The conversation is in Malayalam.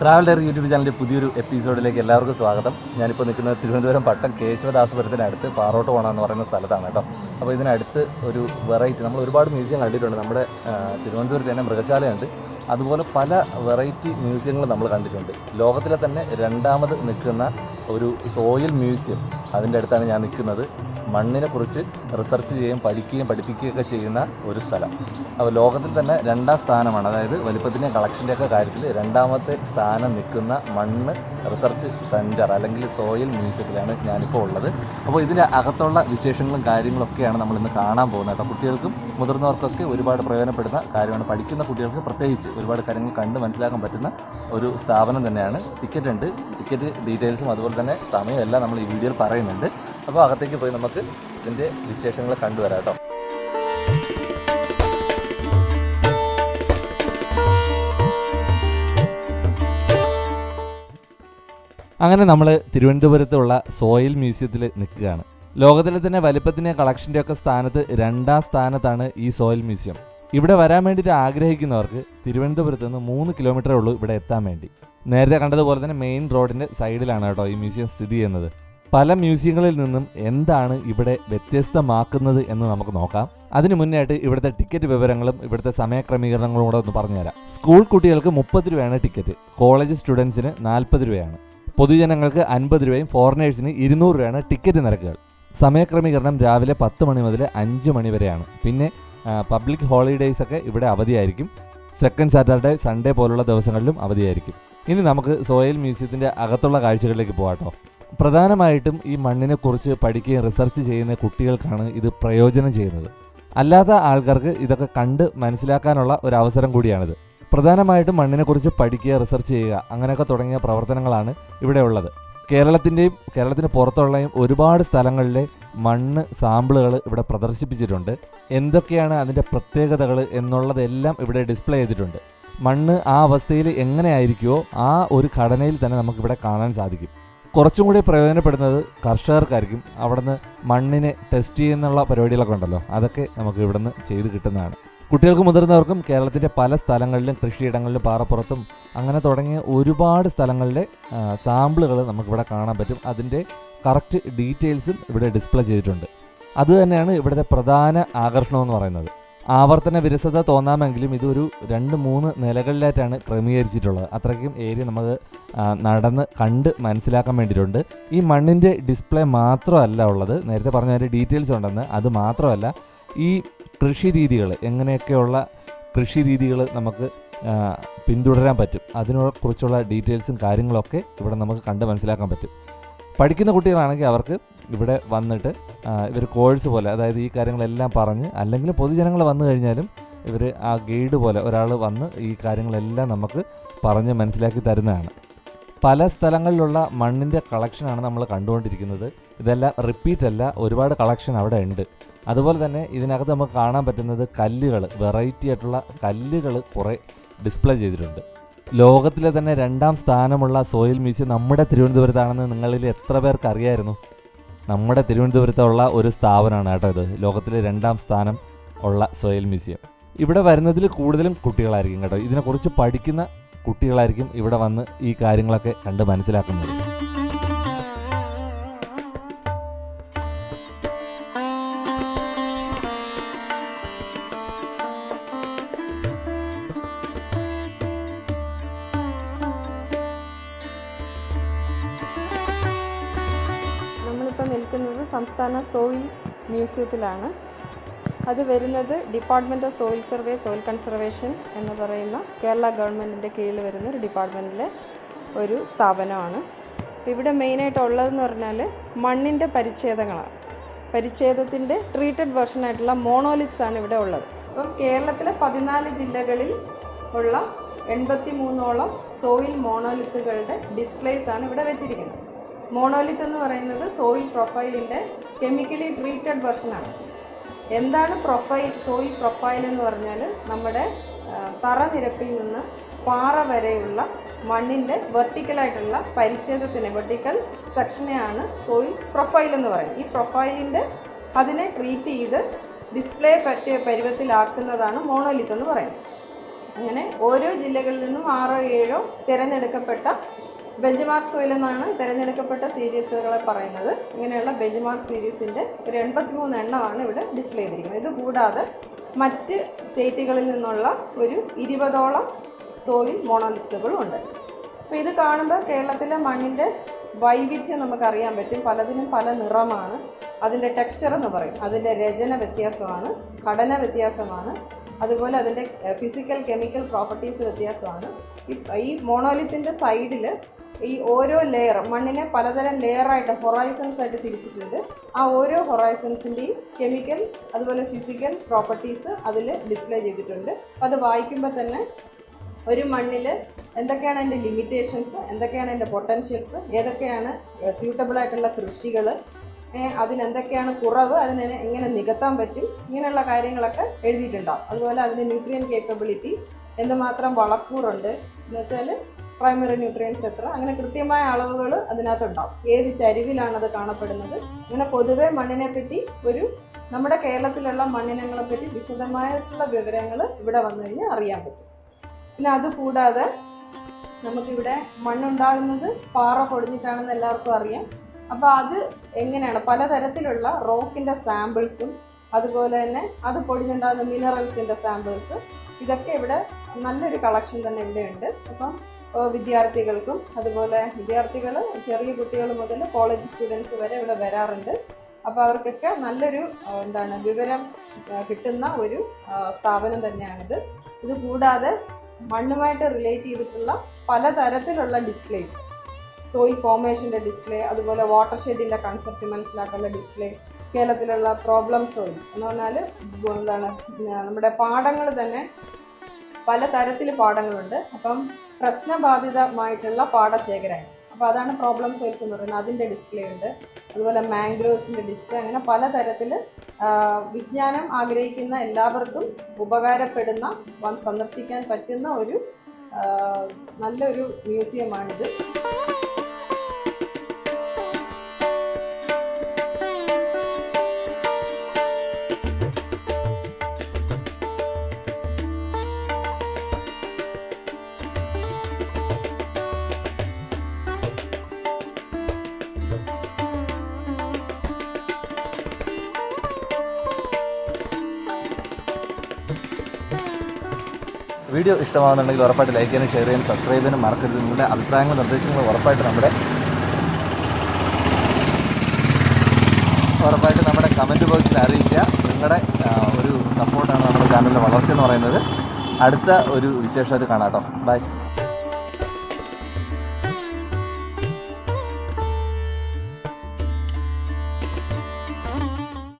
ട്രാവൽ ഡയറി യൂട്യൂബ് ചാനലിന്റെ പുതിയൊരു എപ്പിസോഡിലേക്ക് എല്ലാവർക്കും സ്വാഗതം. ഞാനിപ്പോൾ നിൽക്കുന്നത് തിരുവനന്തപുരം പട്ടം കേശവദാസപുരത്തിനടുത്ത് പാറോട്ട് പോണ എന്ന് പറയുന്ന സ്ഥലത്താണ് കേട്ടോ. അപ്പോൾ ഇതിനടുത്ത് ഒരു വെറൈറ്റി നമ്മൾ ഒരുപാട് മ്യൂസിയം കണ്ടിട്ടുണ്ട്. നമ്മുടെ തിരുവനന്തപുരത്ത് തന്നെ മൃഗശാലയുണ്ട്. അതുപോലെ പല വെറൈറ്റി മ്യൂസിയങ്ങൾ നമ്മൾ കണ്ടിട്ടുണ്ട്. ലോകത്തിലെ തന്നെ രണ്ടാമത് നിൽക്കുന്ന ഒരു സോയിൽ മ്യൂസിയം അതിന്റെ അടുത്താണ് ഞാൻ നിൽക്കുന്നത്. മണ്ണിനെ കുറിച്ച് റിസർച്ച് ചെയ്യുകയും പഠിക്കുകയും പഠിപ്പിക്കുകയൊക്കെ ചെയ്യുന്ന ഒരു സ്ഥലം. അപ്പോൾ ലോകത്തിൽ തന്നെ രണ്ടാം സ്ഥാനമാണ്. അതായത് വലിപ്പത്തിന്റെ കളക്ഷന്റെയൊക്കെ കാര്യത്തിൽ രണ്ടാമത്തെ സ്ഥാനം നിൽക്കുന്ന മണ്ണ് റിസർച്ച് സെന്റർ അല്ലെങ്കിൽ സോയിൽ മ്യൂസിയത്തിലാണ് ഞാനിപ്പോൾ ഉള്ളത്. അപ്പോൾ ഇതിന്റെ അകത്തുള്ള വിശേഷങ്ങളും കാര്യങ്ങളൊക്കെയാണ് നമ്മൾ ഇന്ന് കാണാൻ പോകുന്നത്. കേട്ടോ കുട്ടികൾക്കും മുതിർന്നവർക്കൊക്കെ ഒരുപാട് പ്രയോജനപ്പെടുന്ന കാര്യമാണ്. പഠിക്കുന്ന കുട്ടികൾക്ക് പ്രത്യേകിച്ച് ഒരുപാട് കാര്യങ്ങൾ കണ്ട് മനസ്സിലാക്കാൻ പറ്റുന്ന ഒരു സ്ഥാപനം തന്നെയാണ് ടിക്കറ്റ് ഉണ്ട്. ടിക്കറ്റ് ഡീറ്റെയിൽസും അതുപോലെ തന്നെ സമയമെല്ലാം നമ്മൾ ഈ വീഡിയോയിൽ പറയുന്നുണ്ട്. അപ്പോൾ അകത്തേക്ക് പോയി നമുക്ക് ഇതിന്റെ വിശേഷങ്ങൾ കണ്ടുവരാം കേട്ടോ. അങ്ങനെ നമ്മൾ തിരുവനന്തപുരത്തുള്ള സോയിൽ മ്യൂസിയത്തിൽ നിൽക്കുകയാണ്. ലോകത്തിലെ തന്നെ വലിപ്പത്തിന്റെ കളക്ഷന്റെ ഒക്കെ സ്ഥാനത്ത് രണ്ടാം സ്ഥാനത്താണ് ഈ സോയിൽ മ്യൂസിയം. ഇവിടെ വരാൻ വേണ്ടിയിട്ട് ആഗ്രഹിക്കുന്നവർക്ക് തിരുവനന്തപുരത്ത് നിന്ന് മൂന്ന് കിലോമീറ്ററേ ഉള്ളൂ ഇവിടെ എത്താൻ വേണ്ടി. നേരത്തെ കണ്ടതുപോലെ തന്നെ മെയിൻ റോഡിന്റെ സൈഡിലാണ് കേട്ടോ ഈ മ്യൂസിയം സ്ഥിതി ചെയ്യുന്നത്. പല മ്യൂസിയങ്ങളിൽ നിന്നും എന്താണ് ഇവിടെ വ്യത്യസ്തമാക്കുന്നത് എന്ന് നമുക്ക് നോക്കാം. അതിനു മുന്നായിട്ട് ഇവിടുത്തെ ടിക്കറ്റ് വിവരങ്ങളും ഇവിടുത്തെ സമയക്രമീകരണങ്ങളും കൂടെ ഒന്ന് പറഞ്ഞുതരാം. സ്കൂൾ കുട്ടികൾക്ക് മുപ്പത് രൂപയാണ് ടിക്കറ്റ്. കോളേജ് സ്റ്റുഡൻസിന് നാൽപ്പത് രൂപയാണ്. പൊതുജനങ്ങൾക്ക് അൻപത് രൂപയും ഫോറിനേഴ്സിന് ഇരുന്നൂറ് രൂപയാണ് ടിക്കറ്റ് നിരക്കുകൾ. സമയക്രമീകരണം രാവിലെ പത്ത് മണി മുതൽ അഞ്ച് മണി വരെയാണ്. പിന്നെ പബ്ലിക് ഹോളിഡേയ്സ് ഒക്കെ ഇവിടെ അവധിയായിരിക്കും. സെക്കൻഡ് സാറ്റർഡേ സൺഡേ പോലുള്ള ദിവസങ്ങളിലും അവധിയായിരിക്കും. ഇനി നമുക്ക് സോയൽ മ്യൂസിയത്തിന്റെ അകത്തുള്ള കാഴ്ചകളിലേക്ക് പോകാട്ടോ പ്രധാനമായിട്ടും ഈ മണ്ണിനെ കുറിച്ച് പഠിക്കുകയും റിസർച്ച് ചെയ്യുന്ന കുട്ടികൾക്കാണ് ഇത് പ്രയോജനം ചെയ്യുന്നത്. അല്ലാത്ത ആൾക്കാർക്ക് ഇതൊക്കെ കണ്ട് മനസ്സിലാക്കാനുള്ള ഒരു അവസരം കൂടിയാണിത്. പ്രധാനമായിട്ടും മണ്ണിനെ കുറിച്ച് പഠിക്കുക റിസർച്ച് ചെയ്യുക അങ്ങനെയൊക്കെ തുടങ്ങിയ പ്രവർത്തനങ്ങളാണ് ഇവിടെ ഉള്ളത്. കേരളത്തിന്റെയും കേരളത്തിന് പുറത്തുള്ളയും ഒരുപാട് സ്ഥലങ്ങളിലെ മണ്ണ് സാമ്പിളുകൾ ഇവിടെ പ്രദർശിപ്പിച്ചിട്ടുണ്ട്. എന്തൊക്കെയാണ് അതിന്റെ പ്രത്യേകതകൾ എന്നുള്ളതെല്ലാം ഇവിടെ ഡിസ്പ്ലേ ചെയ്തിട്ടുണ്ട്. മണ്ണ് ആ അവസ്ഥയിൽ എങ്ങനെയായിരിക്കുമോ ആ ഒരു ഘടനയിൽ തന്നെ നമുക്കിവിടെ കാണാൻ സാധിക്കും. കുറച്ചും കൂടി പ്രയോജനപ്പെടുന്നത് കർഷകർക്കായിരിക്കും. അവിടുന്ന് മണ്ണിനെ ടെസ്റ്റ് ചെയ്യുന്നുള്ള പരിപാടികളൊക്കെ ഉണ്ടല്ലോ അതൊക്കെ നമുക്ക് ഇവിടുന്ന് ചെയ്ത് കിട്ടുന്നതാണ്. കുട്ടികൾക്ക് മുതിർന്നവർക്കും കേരളത്തിന്റെ പല സ്ഥലങ്ങളിലും കൃഷിയിടങ്ങളിലും പാറപ്പുറത്തും അങ്ങനെ തുടങ്ങിയ ഒരുപാട് സ്ഥലങ്ങളിലെ സാമ്പിളുകൾ നമുക്കിവിടെ കാണാൻ പറ്റും. അതിന്റെ കറക്റ്റ് ഡീറ്റെയിൽസും ഇവിടെ ഡിസ്പ്ലേ ചെയ്തിട്ടുണ്ട്. അതുതന്നെയാണ് ഇവിടുത്തെ പ്രധാന ആകർഷണം എന്ന് പറയുന്നത്. ആവർത്തന വിരസത തോന്നാമെങ്കിലും ഇതൊരു രണ്ട് മൂന്ന് നിലകളിലായിട്ടാണ് ക്രമീകരിച്ചിട്ടുള്ളത്. അത്രയ്ക്കും ഏരിയ നമുക്ക് നടന്ന് കണ്ട് മനസ്സിലാക്കാൻ വേണ്ടിയിട്ടുണ്ട്. ഈ മണ്ണിന്റെ ഡിസ്പ്ലേ മാത്രമല്ല ഉള്ളത്. നേരത്തെ പറഞ്ഞ ഒരു ഡീറ്റെയിൽസ് ഉണ്ടെന്ന്. അത് മാത്രമല്ല ഈ കൃഷി രീതികൾ എങ്ങനെയൊക്കെയുള്ള കൃഷി രീതികൾ നമുക്ക് പിന്തുടരാൻ പറ്റും. അതിനെക്കുറിച്ചുള്ള ഡീറ്റെയിൽസും കാര്യങ്ങളൊക്കെ ഇവിടെ നമുക്ക് കണ്ട് മനസ്സിലാക്കാൻ പറ്റും. പഠിക്കുന്ന കുട്ടികളാണെങ്കിൽ അവർക്ക് ഇവിടെ വന്നിട്ട് ഇവർ കോഴ്സ് പോലെ അതായത് ഈ കാര്യങ്ങളെല്ലാം പറഞ്ഞ് അല്ലെങ്കിൽ പൊതുജനങ്ങൾ വന്നു കഴിഞ്ഞാലും ഇവർ ആ ഗൈഡ് പോലെ ഒരാൾ വന്ന് ഈ കാര്യങ്ങളെല്ലാം നമുക്ക് പറഞ്ഞ് മനസ്സിലാക്കി തരുന്നതാണ്. പല സ്ഥലങ്ങളിലുള്ള മണ്ണിന്റെ കളക്ഷനാണ് നമ്മൾ കണ്ടുകൊണ്ടിരിക്കുന്നത്. ഇതെല്ലാം റിപ്പീറ്റ് അല്ല ഒരുപാട് കളക്ഷൻ അവിടെ ഉണ്ട്. അതുപോലെ തന്നെ ഇതിനകത്ത് നമുക്ക് കാണാൻ പറ്റുന്നത് കല്ലുകൾ വെറൈറ്റി ആയിട്ടുള്ള കല്ലുകൾ കുറേ ഡിസ്പ്ലേ ചെയ്തിട്ടുണ്ട്. ലോകത്തിലെ തന്നെ രണ്ടാം സ്ഥാനമുള്ള സോയിൽ മ്യൂസിയം നമ്മുടെ തിരുവനന്തപുരത്താണെന്ന് നിങ്ങളിൽ എത്ര പേർക്ക് അറിയായിരുന്നു? നമ്മുടെ തിരുവനന്തപുരത്തുള്ള ഒരു സ്ഥാപനമാണ് കേട്ടോ ഇത്. ലോകത്തിലെ രണ്ടാം സ്ഥാനം ഉള്ള സോയിൽ മ്യൂസിയം. ഇവിടെ വരുന്നതിൽ കൂടുതലും കുട്ടികളായിരിക്കും കേട്ടോ. ഇതിനെക്കുറിച്ച് പഠിക്കുന്ന കുട്ടികളായിരിക്കും ഇവിടെ വന്ന് ഈ കാര്യങ്ങളൊക്കെ കണ്ട് മനസ്സിലാക്കുന്നത്. സംസ്ഥാന സോയിൽ മ്യൂസിയത്തിലാണ്. അത് വരുന്നത് department of soil survey soil conservation എന്ന് പറയുന്ന കേരള ഗവൺമെന്റിന്റെ കീഴിൽ വരുന്ന ഒരു ഡിപ്പാർട്ട്മെന്റിലെ ഒരു സ്ഥാപനമാണ്. ഇവിടെ മെയിനായിട്ട് ഉള്ളതെന്ന് പറഞ്ഞാൽ മണ്ണിന്റെ പരിച്ഛേദങ്ങളാണ് പരിച്ഛേദത്തിന്റെ ട്രീറ്റഡ് വെർഷനായിട്ടുള്ള മോണോലിറ്റ്സ് ആണ് ഇവിടെ ഉള്ളത്. അപ്പം കേരളത്തിലെ പതിനാല് ജില്ലകളിൽ ഉള്ള എൺപത്തി മൂന്നോളം സോയിൽ മോണോലിത്തുകളുടെ ഡിസ്പ്ലേസ് ആണ് ഇവിടെ വെച്ചിരിക്കുന്നത്. മോണോലിത്ത് എന്ന് പറയുന്നത് സോയിൽ പ്രൊഫൈലിന്റെ കെമിക്കലി ട്രീറ്റഡ് വെർഷനാണ് എന്താണ് പ്രൊഫൈൽ സോയിൽ പ്രൊഫൈൽ എന്ന് പറഞ്ഞാൽ നമ്മുടെ തറനിരപ്പിൽ നിന്ന് പാറ വരെയുള്ള മണ്ണിന്റെ വെർട്ടിക്കലായിട്ടുള്ള പരിച്ഛേദത്തിനെ വെർട്ടിക്കൽ സെക്ഷനെയാണ് സോയിൽ പ്രൊഫൈൽ എന്ന് പറയുന്നത്. ഈ പ്രൊഫൈലിന്റെ അതിനെ ട്രീറ്റ് ചെയ്ത് ഡിസ്പ്ലേ പറ്റിയ പരുവത്തിലാക്കുന്നതാണ് മോണോലിത്ത് എന്ന് പറയുന്നത്. അങ്ങനെ ഓരോ ജില്ലകളിൽ നിന്നും ആറോ ഏഴോ തിരഞ്ഞെടുക്കപ്പെട്ട ബെഞ്ച് മാർക്ക് സോയിൽ എന്നാണ് തിരഞ്ഞെടുക്കപ്പെട്ട സീരീസുകളെ പറയുന്നത്. ഇങ്ങനെയുള്ള ബെഞ്ച് മാർക്ക് സീരീസിന്റെ ഒരു എൺപത്തിമൂന്ന് എണ്ണമാണ് ഇവിടെ ഡിസ്പ്ലേ ചെയ്തിരിക്കുന്നത്. ഇത് കൂടാതെ മറ്റ് സ്റ്റേറ്റുകളിൽ നിന്നുള്ള ഒരു ഇരുപതോളം സോയിൽ മോണോലിക്സുകളും ഉണ്ട്. അപ്പോൾ ഇത് കാണുമ്പോൾ കേരളത്തിലെ മണ്ണിന്റെ വൈവിധ്യം നമുക്കറിയാൻ പറ്റും. പലതിനും പല നിറമാണ്. അതിന്റെ ടെക്സ്ചർ എന്ന് പറയും. അതിന്റെ രചന വ്യത്യാസമാണ്. ഘടന വ്യത്യാസമാണ്. അതുപോലെ അതിന്റെ ഫിസിക്കൽ കെമിക്കൽ പ്രോപ്പർട്ടീസ് വ്യത്യാസമാണ്. ഈ മോണോലിത്തിന്റെ സൈഡിൽ ഈ ഓരോ ലെയർ മണ്ണിനെ പലതരം ലെയറായിട്ട് ഹൊറൈസൺസ് ആയിട്ട് തിരിച്ചിട്ടുണ്ട്. ആ ഓരോ ഹൊറൈസൺസിന്റെയും കെമിക്കൽ അതുപോലെ ഫിസിക്കൽ പ്രോപ്പർട്ടീസ് അതിൽ ഡിസ്പ്ലേ ചെയ്തിട്ടുണ്ട്. അപ്പോൾ അത് വായിക്കുമ്പോൾ തന്നെ ഒരു മണ്ണിൽ എന്തൊക്കെയാണ് അതിന്റെ ലിമിറ്റേഷൻസ് എന്തൊക്കെയാണ് അതിന്റെ പൊട്ടൻഷ്യൽസ് ഏതൊക്കെയാണ് സ്യൂട്ടബിൾ ആയിട്ടുള്ള കൃഷികൾ അതിനെന്തൊക്കെയാണ് കുറവ് അതിനെ എങ്ങനെ നികത്താൻ പറ്റും ഇങ്ങനെയുള്ള കാര്യങ്ങളൊക്കെ എഴുതിയിട്ടുണ്ടാവും. അതുപോലെ അതിന്റെ ന്യൂട്രിയൻ കേപ്പബിലിറ്റി എന്തുമാത്രം വളക്കൂറുണ്ട് എന്ന് വെച്ചാൽ പ്രൈമറി ന്യൂട്രിയൻസ് എത്ര? അങ്ങനെ കൃത്യമായ അളവുകൾ അതിനകത്തുണ്ടാവും. ഏത് ചരിവിലാണത് കാണപ്പെടുന്നത്? അങ്ങനെ പൊതുവെ മണ്ണിനെ പറ്റി ഒരു നമ്മുടെ കേരളത്തിലുള്ള മണ്ണിനങ്ങളെ പറ്റി വിശദമായിട്ടുള്ള വിവരങ്ങൾ ഇവിടെ വന്നു കഴിഞ്ഞാൽ അറിയാൻ പറ്റും. പിന്നെ അതുകൂടാതെ നമുക്കിവിടെ മണ്ണുണ്ടാകുന്നത് പാറ പൊടിഞ്ഞിട്ടാണെന്ന് എല്ലാവർക്കും അറിയാം. അപ്പോൾ അത് എങ്ങനെയാണ്? പലതരത്തിലുള്ള റോക്കിന്റെ സാമ്പിൾസും അതുപോലെ തന്നെ അത് പൊടിഞ്ഞുണ്ടാകുന്ന മിനറൽസിന്റെ സാമ്പിൾസ് ഇതൊക്കെ ഇവിടെ നല്ലൊരു കളക്ഷൻ തന്നെ ഇവിടെ ഉണ്ട് അപ്പം വിദ്യാർത്ഥികൾക്കും അതുപോലെ വിദ്യാർത്ഥികൾ ചെറിയ കുട്ടികൾ മുതൽ കോളേജ് സ്റ്റുഡൻസ് വരെ ഇവിടെ വരാറുണ്ട്. അപ്പോൾ അവർക്കൊക്കെ നല്ലൊരു എന്താണ് വിവരം കിട്ടുന്ന ഒരു സ്ഥാപനം തന്നെയാണിത്. ഇത് കൂടാതെ മണ്ണുമായിട്ട് റിലേറ്റ് ചെയ്തിട്ടുള്ള പലതരത്തിലുള്ള ഡിസ്പ്ലേസ് സോയിൽ ഫോർമേഷന്റെ ഡിസ്പ്ലേ അതുപോലെ വാട്ടർ ഷെഡിന്റെ കൺസെപ്റ്റ് മനസ്സിലാക്കുന്ന ഡിസ്പ്ലേ കേരളത്തിലുള്ള പ്രോബ്ലം സോൾസ് എന്ന് പറഞ്ഞാൽ എന്താണ് നമ്മുടെ പാടങ്ങൾ തന്നെ പല തരത്തിൽ പാടങ്ങളുണ്ട് അപ്പം പ്രശ്നബാധിതമായിട്ടുള്ള പാടശേഖരങ്ങൾ അപ്പോൾ അതാണ് പ്രോബ്ലം സോയിൽസ് എന്ന് പറയുന്നത്. അതിന്റെ ഡിസ്പ്ലേ ഉണ്ട്. അതുപോലെ മാംഗ്രോവ്സിന്റെ ഡിസ്പ്ലേ അങ്ങനെ പലതരത്തിൽ വിജ്ഞാനം ആഗ്രഹിക്കുന്ന എല്ലാവർക്കും ഉപകാരപ്പെടുന്ന സന്ദർശിക്കാൻ പറ്റുന്ന ഒരു നല്ലൊരു മ്യൂസിയമാണിത് വീഡിയോ ഇഷ്ടമാകുന്നുണ്ടെങ്കിൽ ഉറപ്പായിട്ട് ലൈക്ക് ചെയ്യാനും ഷെയർ ചെയ്യാനും സബ്സ്ക്രൈബ് ചെയ്യാനും മറക്കരുത്. നിങ്ങളുടെ അഭിപ്രായങ്ങളും നിർദ്ദേശങ്ങളും ഉറപ്പായിട്ട് നമ്മുടെ ഉറപ്പായിട്ട് നമ്മുടെ കമന്റ് ബോക്സിൽ അറിയിക്കുക. നിങ്ങളുടെ ഒരു സപ്പോർട്ടാണ് നമ്മുടെ ചാനലിന്റെ വളർച്ച എന്ന് പറയുന്നത്. അടുത്ത ഒരു വിശേഷമായിട്ട് കാണാം കേട്ടോ. ബൈ